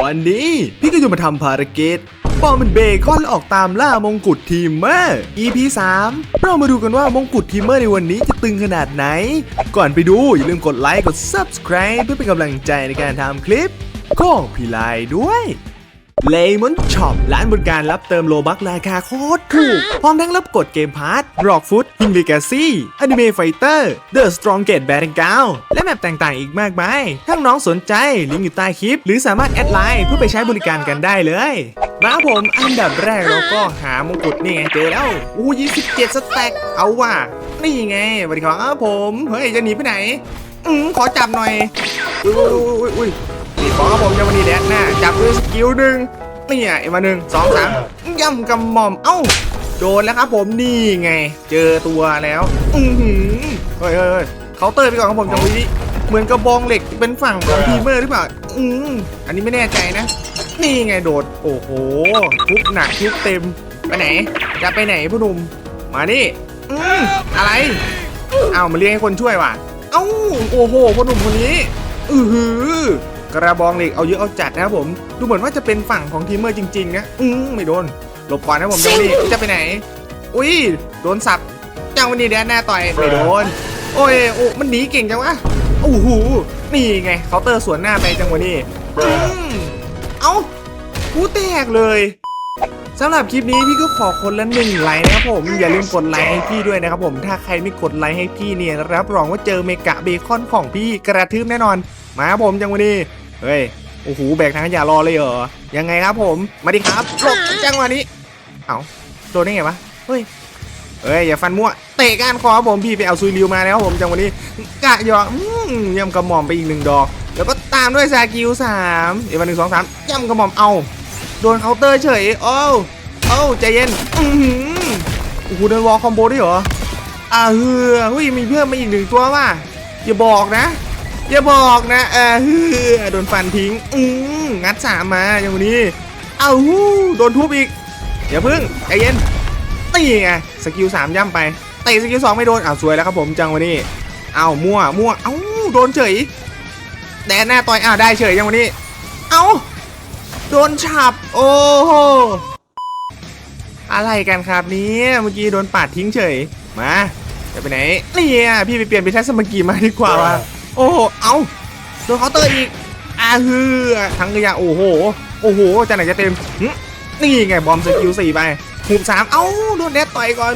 วันนี้พี่ก็จะมาทำภารกิจปอมเป็นเบคอนและออกตามล่ามงกุฎทีมเมอร์ EP 3 เรามาดูกันว่ามงกุฎทีมเมอร์ในวันนี้จะตึงขนาดไหน ก่อนไปดูอย่าลืมกดไลค์กด Subscribe เพื่อเป็นกำลังใจในการทำคลิปของพี่ไลด้วย เลมอนช็อปร้านบริการรับเติมโลบักราคาโคตรถูก พร้อมทั้งรับกดเกมพาร์ทร็อกฟุตฮิงลิกาซี่อนิเมะไฟเตอร์เดอะสตรองเกตแบรงกาวและแมปต่างๆอีกมากมายถ้าน้องสนใจลิงก์อยู่ใต้คลิป หรือสามารถแอดไลน์เพื่อไปใช้บริการกันได้เลยมาครับผมอันดับแรกเราก็หามงกุฎนี่ไงเจอแล้วอู้ยี่สิบเจ็ดสแต็กเอาว่ะนี่ไงสวัสดีครับผมเฮ้ยจะหนีไปไหนอืมขอจับหน่อยอุ้ยอุ้ยอุ้ยอุ้ย นี่บอกครับผมจะวันนี้แดกหน้าจับด้วยสกิลหนึ่งเนี่อะเอ็มมาหนึ่งสองสามย่ำกำหม่อมเอ้าโดนแล้วครับผมนี่ไง เจอตัวแล้ว อือหือเฮ้ยเฮ้ยเฮ้ยเคาน์เตอร์ไปก่อนครับผมจังหวะนี้เหมือนกระบองเหล็กเป็นฝั่งของพีเมอร์หรือเปล่าอืมอันนี้ไม่แน่ใจนะ นี่ไงโดด โอ้โหทุบหนักทุบเต็มไปไหน จะไปไหนผู้หนุ่มมานี่อืมอะไรเอ้ามาเรียกให้คนช่วยว่ะเอ้าโอ้โหพ่อหนุ่มคนนี้ อือหือ กระบองเหล็กเอาเยอะเอาจัดนะครับผม ดูเหมือนว่าจะเป็นฝั่งของทีมเมอร์จริงๆนะอืมไม่โดนหลบก่อนนะผมเจ้านี่จะไปไหน อุ้ยโดนสับเจ้าวันนี้แดนหน้าต่อยไม่โดน โอ้ยโอ้มันหนีเก่งจังวะโอ้โหนี่ไงเคาน์เตอร์สวนหน้าไปจังวะนี่อืมเอ้ากูแตกเลยสำหรับคลิปนี้พี่ก็ขอคนละหนึ่งไลค์นะครับผมอย่าลืมกดไลค์ให้พี่ด้วยนะครับผมถ้าใครไม่กดไลค์ให้พี่เนี่ยรับรองว่าเจอเมกะเบคอนของพี่กระทืบแน่นอน มาครับผมจังวันนี้ เฮ้ย โอ้โห แบกทางอย่ารอเลยเหรอ ยังไงครับผม มาดิครับหลบจังหวะนี้ เอ้า โดนได้ไงวะ เฮ้ย เฮ้ย อย่าฟันมั่ว เตะก้านคอบผมพี่ไปเอาซุยริวมาแล้วผมจังวันนี้ กะยอมย่ำกระหม่อมไปอีกหนึ่งดอก แล้วก็ตามด้วยซากิวสามเดี๋ยวันหนึ่งสองสามย่ำกระหม่อมเอา โดนเคาน์เตอร์เฉย โอ้วเอ้าใจเย็น อือหือโอ้โหเดินวอลคอมโบด้วยเหรออ่าเฮือเฮ้ยมีเพิ่มมาอีกหนึ่งตัวว่ะอย่าบอกนะ อย่าบอกนะเออโดนฟันทิ้ง อืมงัดสามมาอย่างวันนี้ เอ้าหู้โดนทุบอีกอย่าพึ่งใจเย็นตีไงสกิลสามย่ำไปเตะสกิลสองไม่โดนอ้าวสวยแล้วครับผมจังวันนี้เอ้ามั่วมั่วเอ้าโดนเฉยแดนหน้าต่อยอ้าวได้เฉยจังวันนี้ เอ้าโดนฉับโอ้โหอะไรกันครับนี่ยเมื่อกี้โดนปาดทิ้งเฉยมาจะไปไหนนี่อะพี่ไปเปลี่ยนไปใช้สมกีมาดีกว่าวะ โอ้โห เอาโดนเคาน์เตอร์อีกอาฮือทั้งกระยาโอ้โห โอ้โหจะไหนจะเต็มหึนี่ไงบอมสกิลสี่ไปหุบสามเอ้าโดนแดดต่อยก่อน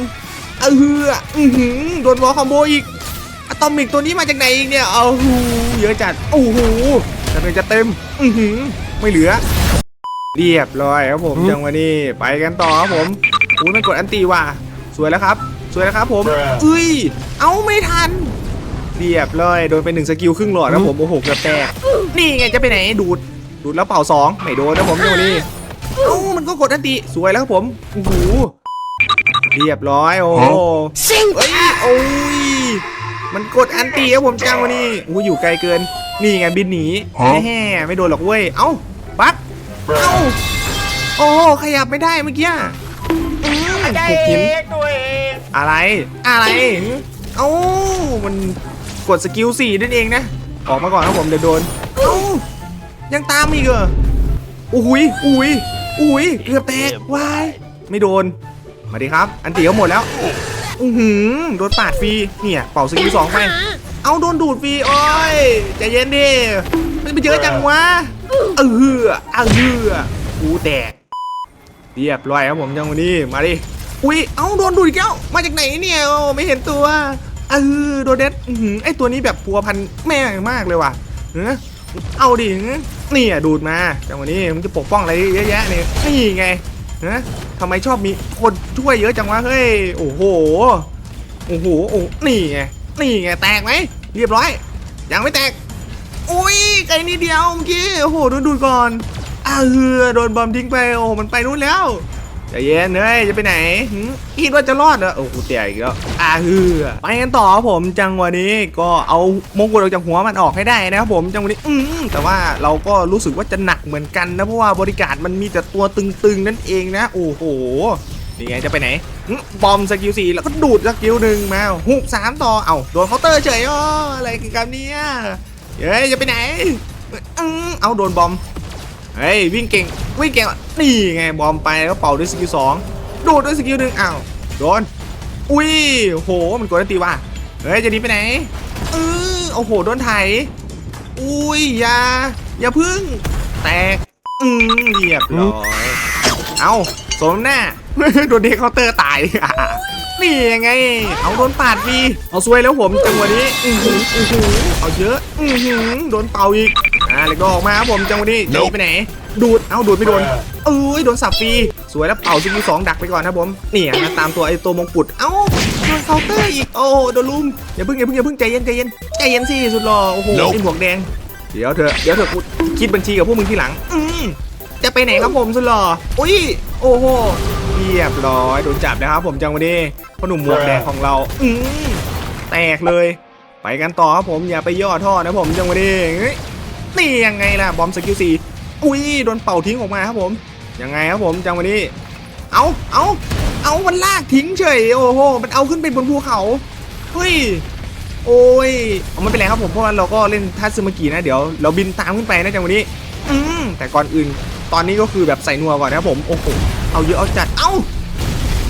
เออฮืออือหือโดนวอลคอมโบอีกอะตอมิกตัวนี้มาจากไหนอีกเนี่ยเอาหูเยอะจัดโอ้โหจะไหนจะเต็ม อือหือไม่เหลือ เรียบร้อยครับผมจังหวะนี้ไปกันต่อครับผมอุ้ยมันกดอันตีว่ะสวยแล้วครับ สวยแล้วครับผมเอ้ย เอาไม่ทัน เรียบร้อยโดนไปหนึ่งสกิลครึ่งหลอดครับผมโอ้โหเกือบแตกนี่ไงจะไปไหนดูดดูดแล้วเป่าสองไม่โดนนะผมจังหวะนี้เอ้ามันก็กดอันตีสวยแล้วครับผมโอ้โหเรียบร้อยโอ้โหเฮ้ยโอ้ยมันกดอันตีครับผมจังหวะนี้อู้อยู่ไกลเกิน นี่ไงบินหนีแฮ่ๆไม่โดนหรอกเว้ย เอ้าปั๊บเอ้าโอ้โหขยับไม่ได้เมื่อกี้อืมใจถูกเอหินงตัวเองอะไร อะไร เอ้ามัน กดสกิลสี่นั่นเองนะ ออกมาก่อนครับผมเดี๋ยวโดนยังตามอีกเหรออุ้ยอุ้ยอุ้ยเกือบแตกวายไม่โดน มาดิครับ อันตีเขาหมดแล้วอือหือโดนปาดฟรีเนี่ยเป่าสกิลสองไปเอาโดนดูดฟรีโอ้ยใจเย็นดิมันไปเยอะจังวะเออเออเอกูแตกเรียบร้อยครับผมจังวันนี้มาดิอุ้ยเอาโดนดูดอีกแล้วมาจากไหนเนี่ยไม่เห็นตัว เออโดเด็ดไอตัวนี้แบบพัวพันแม่งมากเลยว่ะเออเอาดินี่อะดูดมาจังวันนี้มันจะปกป้องอะไรเยอะแยะเนี่ยนี่ไงเนะทำไมชอบมีคนช่วยเยอะจังวะเฮ้ยโอ้โหโอ้โหโอ้นี่ไงนี่ไงแตกไหมเรียบร้อย ยังไม่แตกอุ้ยไกลนิดเดียวเมื่อกี้โอ้โหโดนดูดก่อนอ้าเฮือโดนบอมทิ้งไปโอ้โหมันไปนู่นแล้ว ใจเย็นเฮ้ยจะไปไหนคิดว่าจะรอดเหรอโอ้โหเตี่ยอีกแล้วอ้าฮือไปกันต่อครับผมจังวะนี้ก็เอามงกุฎออกจากหัวมันออกให้ได้นะครับผมจังวะนี้อืมแต่ว่าเราก็รู้สึกว่าจะหนักเหมือนกันนะเพราะว่าบริการมันมีแต่ตัวตึงๆนั่นเองนะ โอ้โหนี่ไงจะไปไหนบอมสกิลสี่แล้วก็ดูดสกิลหนึ่งมาหุบสามต่อเอ้าโดนเคาน์เตอร์เฉยอ๋ออะไรกันครับเนี่ยเฮ้ยจะไปไหนเอาโดนบอม เฮ้ยวิ่งเก่งวิ่งเก่งนี่ไงบอมไปแล้วเป่าด้วยสกิลสองดูดด้วยสกิลหนึ่งอ้าวโดนอุ้ยโหมันกดตีว่ะเฮ้ยจะหนีไปไหนเออโอ้โหโดนไถอุ้ยอย่าอย่าพึ่ง แตกอืมเรียบร้อยเอาสมหน้าโดนเด็กเคาน์เตอร์ตายนี่ยังไง เอาโดนปาดฟีเอาซวยแล้วผมจังหวะนี้อือหืออือหือเอาเยอะอือหือโดนเป่าอีก อ่าแล้วก็ออกมาครับผมจังหวะนี้จะหนีไปไหน ดูด เอาดูดไม่โดนเอ้ยโดนสับฟรีสวยแล้วเป่าซิงสองดักไปก่อนครับผมเนี่ยนะตามตัวไอ้ตัวมงกุฎเอ้าโดนเคาน์เตอร์อีกโอ้โดนลุมอย่าเพิ่งอย่าเพิ่งอย่าเพิ่งใจเย็นใจเย็นใจเย็นสิสุดหล่อโอ้โห Nope ไอ้หมวกแดงเดี๋ยวเถอะเดี๋ยวเถอะกูคิดบัญชีกับพวกมึงทีหลัง อืมจะไปไหนครับผมสุดหล่ออุ้ยโอ้โหเรียบร้อยโดนจับแล้วครับผมจังหวะนี้พ่อหนุ่มหมวกแดงของเรา อืมแตกเลย ไปกันต่อครับผมอย่าไปย่อท่อนะผมจังหวะนี้เฮ้ย นี่ยังไงล่ะบอมสกิลสี่อุ้ยโดนเป่าทิ้งออกมาครับผม ยังไงครับผมจังหวะนี้ เอาเอาเอามันลากทิ้งเฉย โอ้โห มันเอาขึ้นไปบนภูเขาเฮ้ยโอ้ยเอาไม่เป็นไรครับผมเพราะว่าเราก็เล่นทัตสึมากินะเดี๋ยวเราบินตามขึ้นไปนะจังหวะนี้ อืมแต่ก่อนอื่น ตอนนี้ก็คือแบบใส่นัวก่อนนะครับผมโอ้โหเอาเยอะเอาจัดเอ้า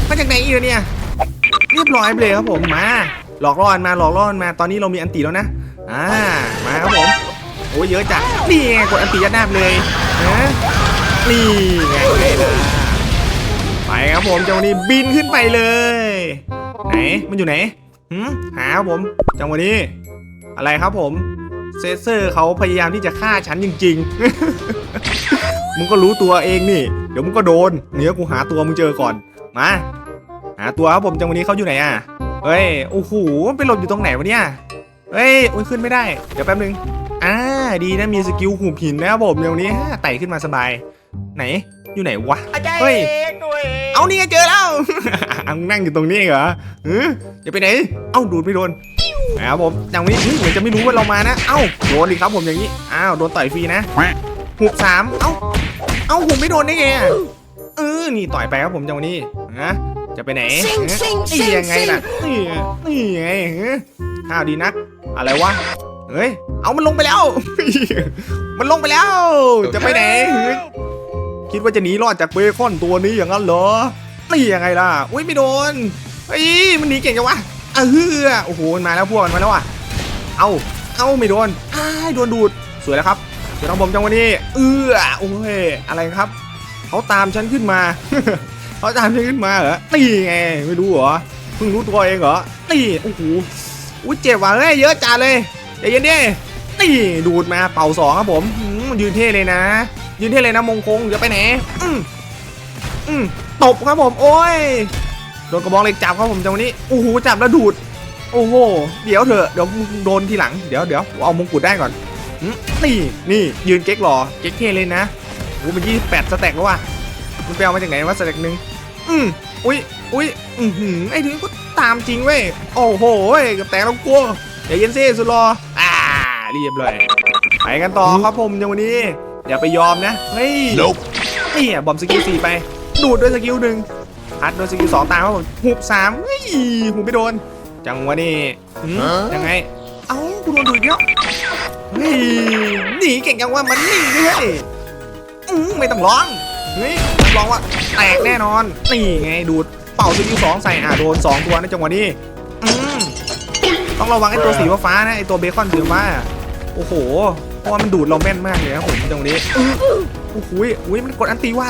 มาจากไหนอีกเนี่ยเรียบร้อยไปเลยครับผมมาหลอกล่อมันมาหลอกล่อมันมาตอนนี้เรามีอันตีแล้วนะอ่ามาครับผม โอ้ยเยอะจัดนี่ไงกดอันตียัดหน้าไปเลยนะนี่ไงไงล่ะไปครับผมจังหวะนี้บินขึ้นไปเลย ไหนมันอยู่ไหนหืมหาครับผมจังหวะนี้ อะไรครับผมเซเซอร์เขาพยายามที่จะฆ่าฉันจริง ๆ มึงก็รู้ตัวเองนี่ เดี๋ยวมึงก็โดนเนื้อกูหาตัวมึงเจอก่อน มา หาตัวครับผมจังหวะนี้เขาอยู่ไหนอะเฮ้ย โอ้โหไปหลบอยู่ตรงไหนวะเนี่ย เฮ้ยอุ้ยขึ้นไม่ได้ เดี๋ยวแป๊บนึง อ่าดีนะมีสกิลหูบหินนะครับผมอย่างนี้ฮะไต่ขึ้นมาสบาย ไหนอยู่ไหนวะเฮ้ยเอานี่ไงเจอแล้วอังนั่งอยู่ตรงนี้เหรอเออจะไปไหน เอ้าดูดไม่โดนนะครับผมอย่างนี้เฮ้ยเหมือนจะไม่รู้ว่าเรามานะ เอ้าโดนดิครับผมอย่างนี้อ้าวโดนต่อยฟรีนะหุบสามเอ้าเอ้าหุบไม่โดนได้ไงอะเออนี่ต่อยไปครับผมจังหวะนี้นะจะไปไหนซิงซิงนี่ซิงยังไงซิงล่ะนี่ไงนี่ไงเฮ้ยข้าวดีนักอะไรวะ เฮ้ย เอามันลงไปแล้ว มันลงไปแล้ว จะไปไหน คิดว่าจะหนีรอดจากเบคอนตัวนี้อย่างนั้นเหรอนี่ยังไงล่ะ อุ้ยไม่โดนเฮ้ยมันหนีเก่งจังวะเออโอ้โหมันมาแล้วพวกมันมาแล้วอะ เอาเอาไม่โดนอ้ายโดนดูด สวยแล้วครับ เดี๋ยวทองผมจังวันนี้ เออโอ้ย อะไรครับ เขาตามฉันขึ้นมา เขาตามฉันขึ้นมาเหรอนี่ไง ไม่รู้เหรอ เพิ่งรู้ตัวเองเหรอนี่โอ้โหอุ้ยเจ็บว่ะเฮ้ย เยอะจัดเลย ใจเย็นดินี่ดูดมาเป่าสองครับผมยืนเท่เลยนะ ยืนเท่เลยนะมงคงจะไปไหนอืมอืมตบครับผมโอ้ยโดนกระบองเหล็กจับครับผมจังวันนี้โอ้โหจับแล้วดูด โอ้โหเดี๋ยวเถอะเดี๋ยวโดนทีหลังเดี๋ยวเดี๋ยวเอามงกุฎได้ก่อนนี่นี่ยืนเก๊กหรอเก๊กเท่เลยนะโอ้เป็นยี่แปดสแต็กแล้วว่ะมันไปเอามาจากไหนวะสแต็กหนึ่งอืมอุ้ยอุ้ยอือหือไอ้ถึงก็ตามจริงเว้ยโอ้โหกับแต่เรากลัวอย่าเย็นซิสุดรอ เรียบร้อยไปกันต่อครับผมยังวันนี้ อย่าไปยอมนะ เฮ้ย Nope นี่อะบอมสกิลสี่ไป ดูดด้วยสกิลหนึ่งพัดด้วยสกิลสองตามครับผมหุบสามเฮ้ยหุบไม่โดน จังหวะนี้หืมฮะยังไง เอ้ากูโดนดูดอีกแล้วเฮ้ยหนีเก่งจังว่ามันนิ่งด้วยอืมไม่ต้องร้องเฮ้ยร้องว่าแตกแน่นอน นี่ไงดูดเป่าสกิลสองใส่อะโดนสองตัวในจังหวะนี้อืมต้องระวังไอ้ตัวสีฟ้าๆนะไอ้ตัวเบคอนสีฟ้า อะโอ้โหเพราะว่ามันดูดเราแม่นมากเลยครับผมจังหวะนี้อื้อโอ้โหยอุ้ยมันกดอันตีว่า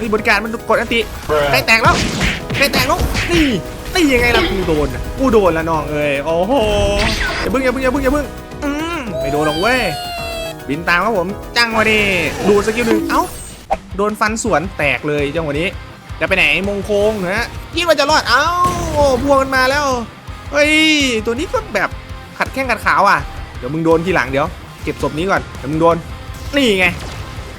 นี่บริการมันกดอันตีใกล้แตกแล้วใกล้แตกแล้วนี่นี่ยังไงล่ะกูโดนอะกูโดนละน้องเอ้ยโอ้โหอย่าเพิ่งอย่าเพิ่งอย่าเพิ่งอย่าเพิ่งอืมไม่โดนหรอกเว้ยบินตามครับผมจังหวะนี้ดูดสกิลหนึ่งเอ้าโดนฟันสวนแตกเลยจังหวะนี้จะไปไหนมงคงฮะคิดว่าจะรอดเอ้าโอ้พวกมันมาแล้วเฮ้ยตัวนี้ก็แบบขัดแข้งขัดขาวอะ เดี๋ยวมึงโดนทีหลังเดี๋ยว เก็บศพนี้ก่อน เดี๋ยวมึงโดน นี่ไง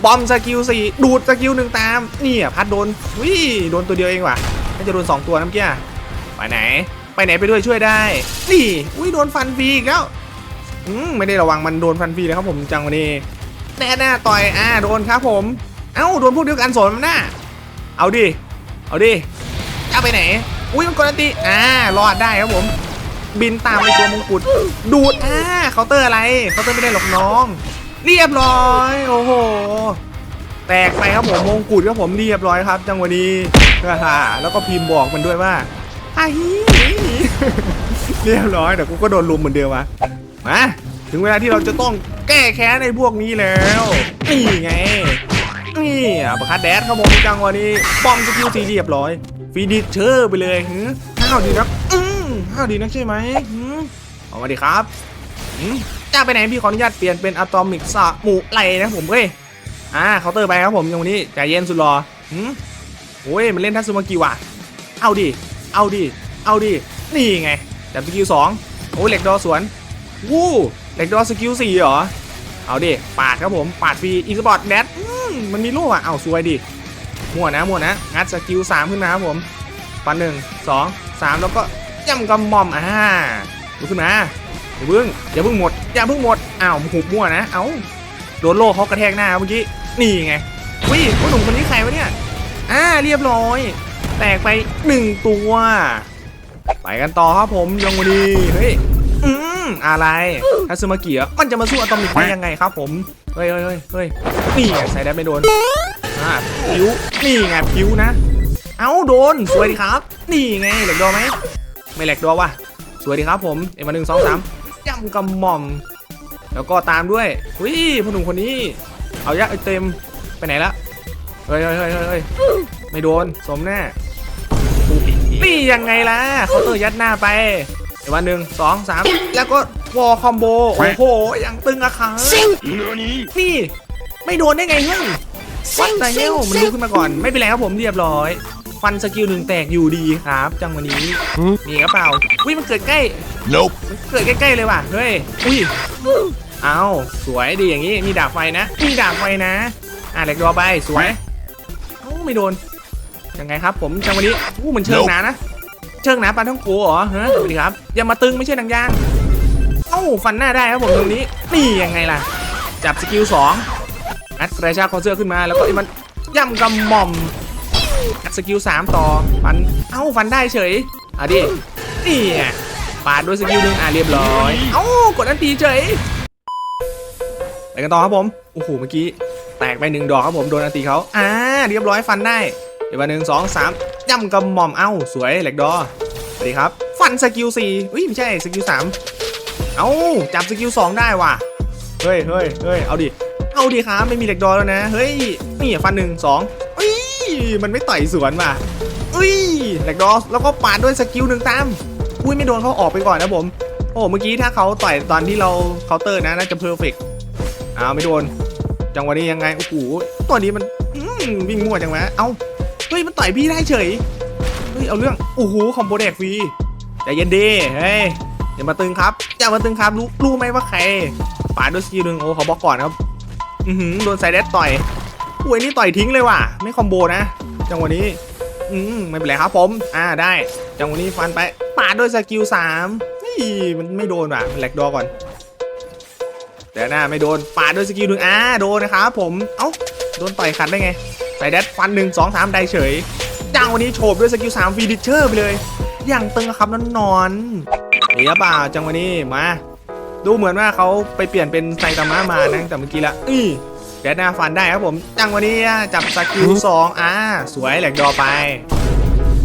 บอมสกิลสี่ดูดสกิลหนึ่งตาม นี่อะพัดโดนวิโดนตัวเดียวเองว่ะน่าจะโดนสองตัวน้ำเกี้ยไปไหน ไปไหนไปด้วยช่วยได้ นี่ อุ้ยโดนฟันฟรีอีกแล้ว อืมไม่ได้ระวังมันโดนฟันฟรีเลยครับผมจังวันนี้แน่หน้าต่อย อ่า โดนครับผม เอ้า โดนพวกเดียวกันสนมันหน้า เอาดิ เอาดิ จะไปไหน อุ้ยมันกดอันตีอ่า รอดได้ครับผม บินตามไปตัวมงกุฎดูดอ่าเคาน์เตอร์อะไรเคาน์เตอร์ไม่ได้หรอกน้อง เรียบร้อย โอ้โห แตกไปครับผมมงกุฎครับผมเรียบร้อยครับ จังหวะนี้ฮ่าแล้วก็พิมพ์บอกมันด้วยว่าอาฮีเรียบร้อยแต่กูก็โดนลุมเหมือนเดิมวะมาถึงเวลาที่เราจะต้องแก้แค้นในพวกนี้แล้วนี่ไงนี่อะประคัดแดดครับผมจังหวะนี้บอมสกิลสีเรียบร้อยฟีดิเชอร์ไปเลยหือห้าวดีนัก อ้าวดีนักใช่ไหมหืมออกมาดิครับหืมจะไปไหนพี่ขออนุญาตเปลี่ยนเป็นอะตอมิกสะหมูไหลนะผมเว้ยอ่าเคาน์เตอร์ไปครับผมจังวะนี้ใจเย็นสุดรอหืมโอ้ยมันเล่นทัตสึมากิว่ะ เอาดิ เอาดิ เอาดิ นี่ไงจับสกิลสองโอ้ยเหล็กดอสวนวู้เหล็กดอสกิลสี่เหรอ เอาดิ ปาดครับผม ปาดฟรีอีสปอร์ตแดดมันมีลูกอะ เอาซวยดิมั่วนะมั่วนะ งัดสกิลสามขึ้นมาครับผมปันหนึ่งสองสามแล้วก็ ย่ำกำหม่อมอ่าลุกขึ้นมาอย่าเพิ่งอย่าเพิ่งหมดอย่าเพิ่งหมดอ้าวหุบมั่วนะเอ้าโดนโลเขากระแทกหน้าเมื่อกี้นี่ไงวิผู้หนุ่มคนนี้ใครวะเนี่ยอ่าเรียบร้อย แตกไปหนึ่งตัวไปกันต่อครับผมยองวดีเฮ้ยอืมอะไรทัซึมาเกิอะมันจะมาสู้อะตอมิกได้ยังไงครับผมเฮ้ยเฮ้ยเฮ้ยเฮ้ยนี่ไงใส่ได้ไม่โดนอ่าผิวนี่ไงผิวนะ เอ้าโดนสวยดีครับ นี่ไงเหล็กดอไหม ไม่เหล็กดอว่ะสวยดีครับผมเอ็มมาหนึ่งสองสามย่ำกำหม่อม แล้วก็ตามด้วยหุ้ยพ่อหนุ่มคนนี้ เอายักษ์ไอเต็มไปไหนละเฮ้ยเฮ้ยเฮ้ยเฮ้ยเฮ้ยไม่โดนสมแน่นี่ยังไงล่ะเขาน์เตอร์ยัดหน้าไปเดี๋ยววันหนึ่งสองสามแล้วก็วอลคอมโบโอ้โหยังตึงอะครับนี่ ไม่โดนได้ไงเฮ้ยวัดไซเฮลมันลุกขึ้นมาก่อน ไม่เป็นไรครับผมเรียบร้อย ฟันสกิลหนึ่งแตกอยู่ดีครับ จังวันนี้มีกระเป๋าอุ้ยมันเกิดใกล้ Nope. มันเกิดใกล้ๆเลยว่ะเฮ้ยอุ้ยเอาสวยดีอย่างนี้มีดาบไฟนะมีดาบไฟนะ อะเหล็กดอไปสวยเอ้าไม่โดนยังไงครับ ผมจังวันนี้อู้มันเชิงหนานะเชิงหนาปลาท่องโกเหรอฮะสวัสดีครับอย่ามาตึงไม่ใช่หนังยางเอ้าฟันหน้าได้ครับผมตรงนี้นี่ยังไงล่ะ จับสกิลสองอัดกระชากคอเสื้อขึ้นมาแล้วก็ไอ้มันย่ำกำหม่อมอัด สกิลสามต่อฟันเอ้าฟันได้เฉยอะดินี่ปาดด้วยสกิลหนึ่งอะเรียบร้อย เอ้ากดอันตีเฉยไปกันต่อครับผมโอ้โหเมื่อกี้แตกไปหนึ่งดอกครับผมโดนอันตีเขาอ่าเรียบร้อยฟันได้เดี๋ยวมาหนึ่งสองสามย่ำกำหม่อมเอ้าสวยเหล็กดอสวัสดีครับ ฟันสกิลสี่อุ้ยไม่ใช่สกิลสามเอ้าจับสกิลสองได้ว่ะเฮ้ยเฮ้ยเฮ้ยเอาดิเอาดิครับไม่มีเหล็กดอแล้วนะเฮ้ยนี่ฟันหนึ่งสอง มันไม่ต่อยสวนว่ะอุ้ยเหลกดอแล้วก็ปาดด้วยสกิลหนึ่งตามอุ้ยไม่โดนเขาออกไปก่อนนะผม โอ้เมื่อกี้ถ้าเขาต่อยตอนที่เราเคาน์เตอร์นะน่าจะเพอร์เฟกต์อ้าวไม่โดน จังหวะนี้ยังไงโอ้โหตัวนี้มันวิ่งมั่วจังวะเอ้าเฮ้ยมันต่อยพี่ได้เฉยเฮ้ยเอาเรื่องโอ้โหคอมโบแดกฟรีใจเย็นดีเฮ้ยอย่ามาตึงครับอย่ามาตึงครับรู้รู้ไหมว่าใครปาดด้วยสกิลหนึ่งโอ้เขาบล็อกก่อนครับอือหือโดนไซเดสต่อยอุ้ยนี่ต่อยทิ้งเลยว่ะ ไม่คอมโบนะ จังหวะนี้ อืมไม่เป็นไรครับผม อ่าได้ จังหวะนี้ฟันไปปาดด้วยสกิลสามนี่มันไม่โดนว่ะแหลกดอก่อนเดี๋ยวหน้าไม่โดนปาดด้วยสกิลหนึ่งอ่าโดนนะครับผมเอ้าโดนต่อยขัดได้ไงใส่แดดฟันหนึ่งสองสามได้เฉยจังวันนี้โฉบด้วยสกิลสามฟีดิเชอร์ไปเลย อย่างตึงครับนอนนอนๆนี่หรอเปล่าจังวันนี้มา ดูเหมือนว่าเขาไปเปลี่ยนเป็นไซตามะมานะแต่เมื่อกี้ละอื้ อแดดหน้าฟันได้ครับผมจังวันนี้จับสกิลสองอ่าสวยแหลกดอไป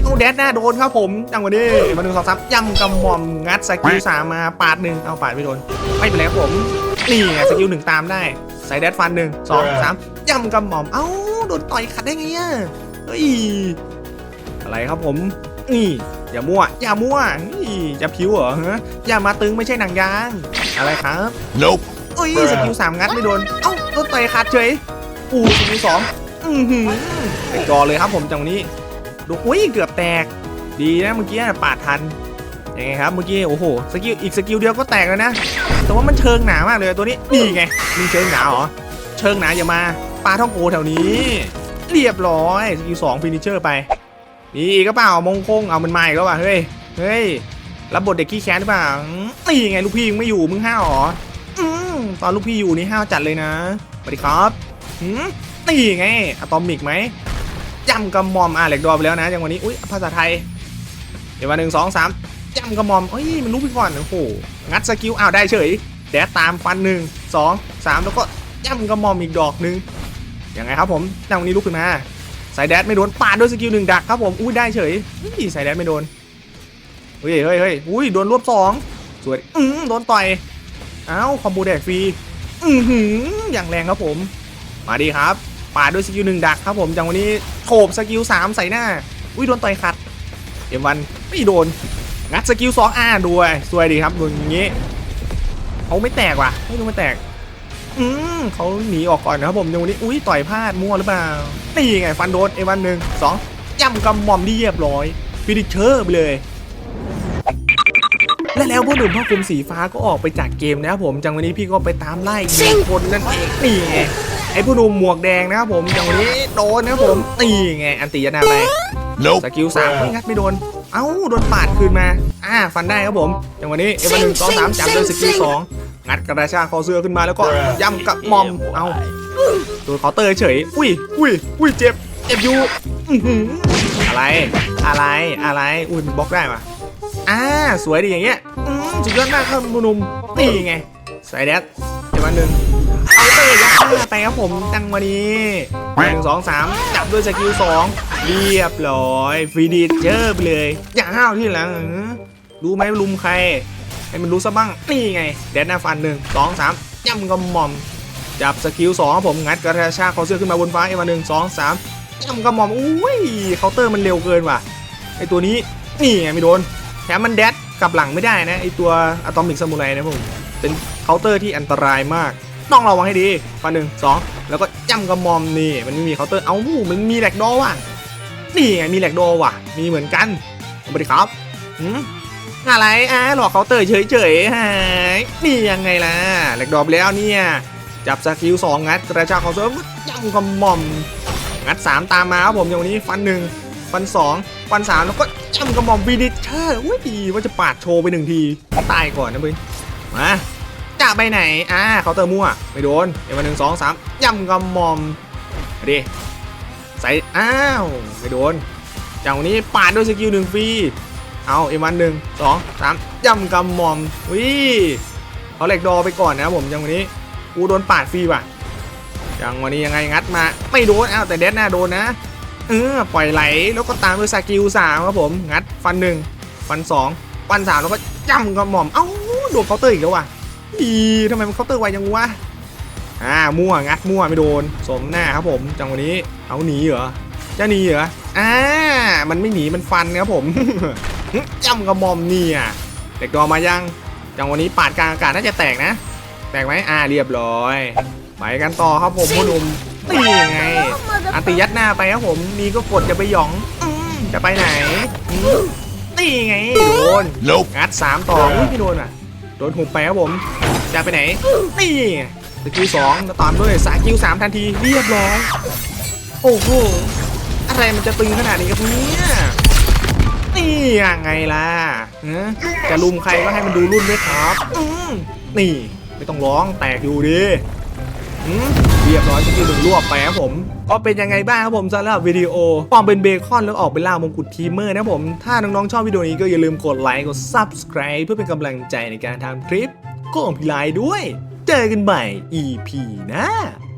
เอาแดดหน้าโดนครับผมจังหวะนี้มาหนึ่งสองสามย่ำกำหม่อมงัดสกิลสามมาปาดหนึ่งเอาปาดไม่โดนไม่เป็นไรครับผมนี่ไงสกิลหนึ่งตามได้ ใส่แดดฟันหนึ่งสองสามย่ำกำหม่อมเอ้าโดนต่อยขัดได้ไงอะเฮ้ยอะไรครับผมนี่อย่ามั่วอย่ามั่วนี่จะผิวเหรอฮะอย่ามาตึงไม่ใช่หนังยาง อะไรครับ Nope. เอ้ยสกิลสามงัดไม่โดน เอ้าโดนต่อยขาดเฉยอู้สกิลสองอือหือไปกอเลยครับผมจังหวะนี้ดูอุ้ยเกือบแตก ดีนะเมื่อกี้ปาดทันยังไงครับเมื่อกี้โอ้โหสกิลอีกสกิลเดียวก็แตกแล้วนะ แต่ว่ามันเชิงหนามากเลยตัวนี้นี่ไงมีเชิงหนาเหรอเชิงหนาอย่ามาปลาท่องโกแถวนี้ เรียบร้อยสกิลสองฟินิเชอร์ไปมีอีกก็เปล่ามงคงเอามันมาอีกแล้วว่ะเฮ้ยเฮ้ยรับบทเด็กขี้แค้นหรือเปล่านี่ไงลูกพี่มึงไม่อยู่มึงห้าวเหรออืม ตอนลูกพี่อยู่นี่ห้าวจัดเลยนะสวัสดีครับหืมนี่ไงอะตอมิกไหมย่ำกระหมอมอะเหล็กดอไปแล้วนะจังวันนี้อุ้ยภาษาไทย เดี๋ยววันหนึ่งสองสามย่ำกระหมอมเอ้ยมันรู้ไปก่อนโอ้โหงัดสกิลอ้าวได้เฉยแดดตามฟันหนึ่งสองสามแล้วก็ย่ำกระหมอมอีกดอกหนึ่งยังไงครับผมจังวะนี้ลุกขึ้นมาสายแดดไม่โดนปาดด้วยสกิลหนึ่งดักครับผมอุ้ยได้เฉยสายแดดไม่โดนเฮ้ยเฮ้ยเฮ้ยอุ้ยโดนรวบสองสวยอืมโดนต่อย อ้าคอมโบแดกฟรีอือหืออย่างแรงครับผม มาดีครับปาดด้วยสกิลหนึ่งดักครับผมจังวันนี้โขบสกิลสามใส่หน้า อุ้ยโดนต่อยขัดเอ็มวันไม่โดน งัดสกิลสองอาด้วยสวยดีครับโดนอย่างงี้เขาไม่แตกว่ะไม่รู้ไม่แตก อืมเขาหนีออกก่อนนะครับผมจังวันนี้อุ้ยต่อยพลาดมั่วหรือเปล่านี่ไงฟันโดนเอวันหนึ่งสองย่ำกำหม่อมที่เรียบร้อยฟินิชเชอร์ไปเลย และแล้วพ่อหนุ่มพ่อคุมสีฟ้าก็ออกไปจากเกมนะครับผมจังวันนี้พี่ก็ไปตามไล่ยิงคนนั่นเองนี่ไงไอ้พ่อหนุ่มหมวกแดงนะครับผมจังวันนี้โดนนะครับผมนี่ไงอันตียานาไป Nope. สกิลสามไม่งัดไม่โดนเอ้าโดนปาดคืนมาอ่าฟันได้ครับผมจังหวะนี้เอวันหนึ่งสองสามจับโดยสกิลสองงัดกระดาชากคอเสื้อขึ้นมาแล้วก็ย่ำกับหมอมเอ้าโดนเคาน์เตอร์เฉยอุ้ยอุ้ยอุ้ยเจ็บเจ็บอยู่อื้อหืออะไรอะไรอะไรอุ้ยมันบล็อกได้ปะอ่าสวยดีอย่างเงี้ยอืม สุดยอดมากครับนุ่มๆนี่ไงสายแดดเอวันหนึ่งเคาเตอร์ยัดหน้าไปครับผมจังหวะนี้หนึ่งสองสามจับด้วยสกิลสองเรียบร้อยฟรีดีเจอร์ไปเลย อย่าห้าวที่หลังรู้ไหมลุมใคร ให้มันรู้ซะบ้างนี่ไงแดนหน้าฟันหนึ่งสองสามย่ำกระหม่อมจับสกิลสองครับผมงัดกระชากคอเสื้อขึ้นมาบนฟ้าเอมาหนึ่งสองสามย่ำกระหม่อมอุ้ยเคาน์เตอร์มันเร็วเกินว่ะไอตัวนี้นี่ไงไม่โดนแถมมันแดด กลับหลังไม่ได้นะไอตัวอะตอมิกซามูไรนะผมเป็นเคาน์เตอร์ที่อันตรายมาก ต้องระวังให้ดีฟันหนึ่งสองแล้วก็ย่ำกระมอมนี่ มันไม่มีเคาน์เตอร์เอ้ามันมีแหลกดอว่ะนี่ไงมีแหลกโดว่ะ มีเหมือนกันสวัสดีครับหืมอะไรอะหลอกเคาน์เตอร์เฉยๆฮะนี่ยังไงล่ะแหลกดอไปแล้วเนี่ยจับสกิลสองงัดกระชากเคาน์เตอร์ย่ำกำหม่อมงัดสามตามมาครับผมอย่างนี้ฟันหนึ่งฟันสองฟันสามแล้วก็ ย่ำกำหม่อมบีดิเชอร์อุ้ยว่าจะปาดโชว์ไปหนึ่งทีตายก่อนนะเพื่อนมาจะไปไหน อ่าเคาน์เตอร์มั่ว ไม่โดนเดี๋ยวมาหนึ่งสองสามย่ำกำหม่อมดิใส่อ้าว ไม่โดนจากวันนี้ปาดด้วยสกิลหนึ่งฟรี เอาเอ็มวันหนึ่งสองสามย่ำกำหมอมวิเอาเหล็กดอไปก่อนนะผมจังวันนี้กูโดนปาดฟรีว่ะจังวันนี้ยังไงงัดมา ไม่โดนอ้าวแต่เดดหน้าโดนนะ เออปล่อยไหลแล้วก็ตามด้วยสกิลสามครับผมงัดฟันหนึ่งฟันสองฟันสามแล้วก็ย่ำกำหมอมเอ้าโดนเคาน์เตอร์อีกแล้วว่ะอีทำไมมันเคาน์เตอร์ไวจังวะอ่ามั่วงัดมั่วไม่โดนสมหน้าครับผมจังวันนี้เอาหนีเหรอจะหนีเหรออ่ามันไม่หนีมันฟันครับผมจ้ำกระหมอมเนี่ยเด็กดอมายังจังวันนี้ปาดกลางอากาศน่าจะแตกนะ แตกไหมอ่าเรียบร้อยไปกันต่อครับผมพ่อหนุ่ม นี่ไงอันติยัดหน้าไปครับผมนี่ก็กดจะไปหยองอืมจะไปไหนอืมนี่ไงโดน Nope. งัดสามต่ออุ้ยไม่โดนอะโดนหุบไปครับผมจะไปไหนนี่ไงสกิลสองแล้วตามด้วยสากิลสามทันทีเรียบร้อยโอ้โหอะไรมันจะตึงขนาดนี้ครับเนี่ยนี่ยังไงล่ะฮะจะลุมใครก็ให้มันดูรุ่นด้วยครับอืมนี่ไม่ต้องร้องแตกอยู่ดิอืม เรียบร้อยสกิลหนึ่งรวบไปครับผมก็เป็นยังไงบ้างครับผมสำหรับวิดีโอความเป็นเบคอนแล้วออกเป็นล่ามงกุฎทีมเมอร์นะผม ถ้าน้องๆชอบวิดีโอนี้ก็อย่าลืมกดไลค์กด Subscribe เพื่อเป็นกำลังใจในการทำคลิปก็ของพี่ไลด้วย เจอกันใหม่ EP หน้า